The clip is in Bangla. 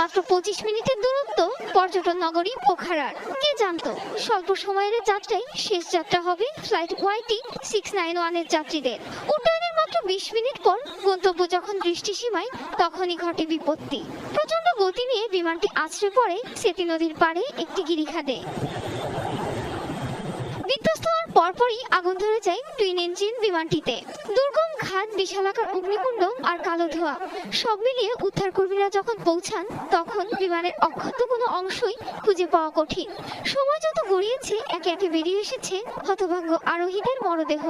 মাত্র পঁচিশ মিনিটের দূরত্ব পর্যটন নগরী পোখারার। কে জানতো, স্বল্প সময়ের যাত্রায় শেষ যাত্রা হবে ফ্লাইট ওয়াইটি সিক্স নাইন ওয়ানের যাত্রীদের। উড্ডয়নের মাত্র বিশ মিনিট পর গন্তব্য যখন দৃষ্টিসীমায় তখনই ঘটে বিপত্তি। প্রচণ্ড গতি নিয়ে বিমানটি আছড়ে পড়ে সেতী নদীর পাড়ে একটি গিরিখাদে পরপরই আগুন ধরে যায় টুইন ইঞ্জিন বিমানটিতে। দুর্গম ঘাট, বিশালাকার অগ্নিকুণ্ড আর কালো ধোঁয়া, সব মিলিয়ে উদ্ধারকর্মীরা যখন পৌঁছান, তখন বিমানের অক্ষত কোনো অংশই খুঁজে পাওয়া কঠিন। সময় যত গড়িয়েছে, একে একে বেরিয়ে এসেছে হতভাগ্য আরোহীদের মরদেহ।